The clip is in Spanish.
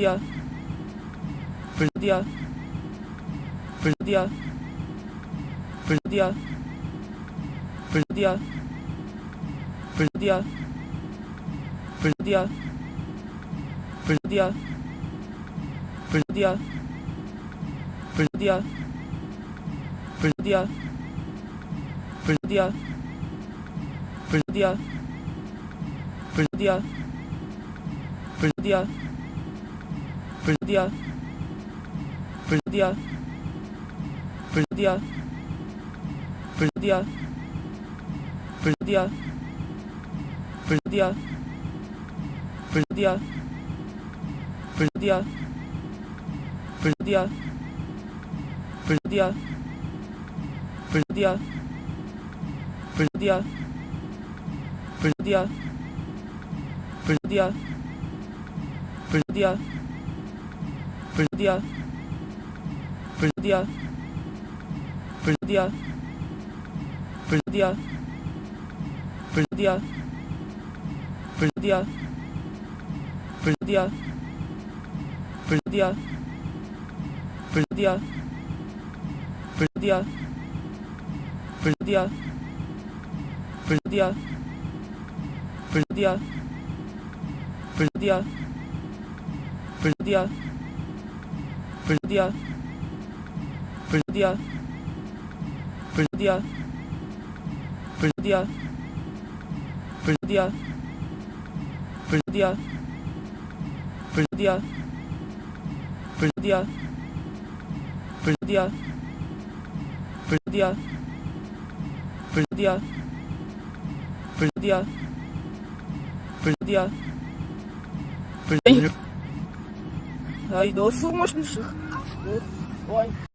Dios. Pero Dios. Pero Dios. Pero Dios. Pero Dios. Pero Dios. Pero Dios. Pero Dios. Pero Dios dia dia dia दिया दिया दिया दिया दिया दिया दिया दिया दिया दिया दिया दिया दिया दिया दिया 불디어 불디어 불디어 불디어 불디어 불디어 불디어 불디어 불디어 불디어 불디어 불디어 불디어 불 Ай, до сумасшедших. Ой.